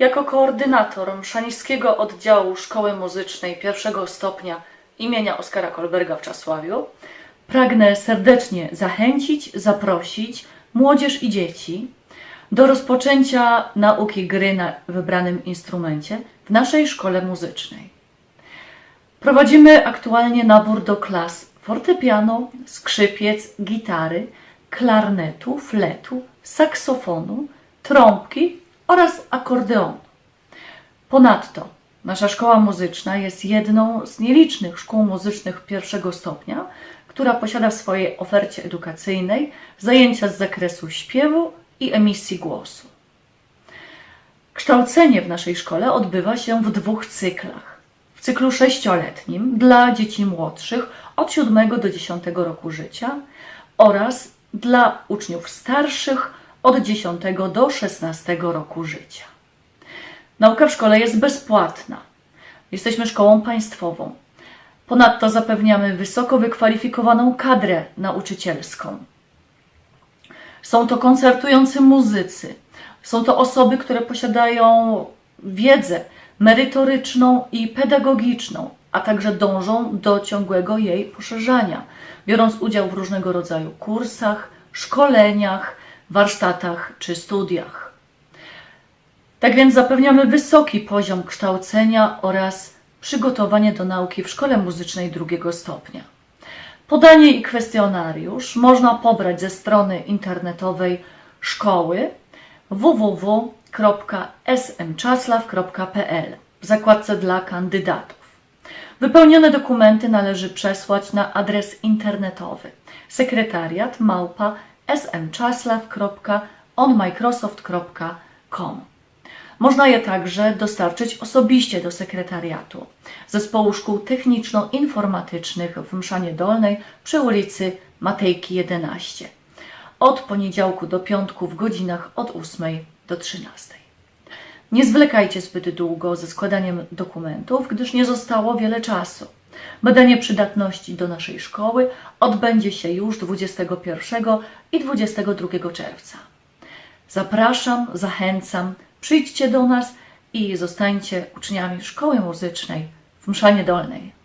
Jako koordynator mszaniskiego oddziału Szkoły Muzycznej pierwszego stopnia imienia Oskara Kolberga w Czasławiu pragnę serdecznie zachęcić, zaprosić młodzież i dzieci do rozpoczęcia nauki gry na wybranym instrumencie w naszej szkole muzycznej. Prowadzimy aktualnie nabór do klas fortepianu, skrzypiec, gitary, klarnetu, fletu, saksofonu, trąbki oraz akordeonu. Ponadto nasza szkoła muzyczna jest jedną z nielicznych szkół muzycznych pierwszego stopnia, która posiada w swojej ofercie edukacyjnej zajęcia z zakresu śpiewu i emisji głosu. Kształcenie w naszej szkole odbywa się w dwóch cyklach. W cyklu sześcioletnim dla dzieci młodszych od 7 do 10 roku życia oraz dla uczniów starszych od 10 do 16 roku życia. Nauka w szkole jest bezpłatna. Jesteśmy szkołą państwową. Ponadto zapewniamy wysoko wykwalifikowaną kadrę nauczycielską. Są to koncertujący muzycy. Są to osoby, które posiadają wiedzę merytoryczną i pedagogiczną, a także dążą do ciągłego jej poszerzania, biorąc udział w różnego rodzaju kursach, szkoleniach, warsztatach czy studiach. Tak więc zapewniamy wysoki poziom kształcenia oraz przygotowanie do nauki w szkole muzycznej drugiego stopnia. Podanie i kwestionariusz można pobrać ze strony internetowej szkoły www.smczaslaw.pl w zakładce dla kandydatów. Wypełnione dokumenty należy przesłać na adres internetowy sekretariat małpa smczaslaw.onmicrosoft.com. Można je także dostarczyć osobiście do sekretariatu Zespołu Szkół Techniczno-Informatycznych w Mszanie Dolnej przy ulicy Matejki 11 od poniedziałku do piątku w godzinach od 8 do 13. Nie zwlekajcie zbyt długo ze składaniem dokumentów, gdyż nie zostało wiele czasu. Badanie przydatności do naszej szkoły odbędzie się już 21 i 22 czerwca. Zapraszam, zachęcam, przyjdźcie do nas i zostańcie uczniami szkoły muzycznej w Mszanie Dolnej.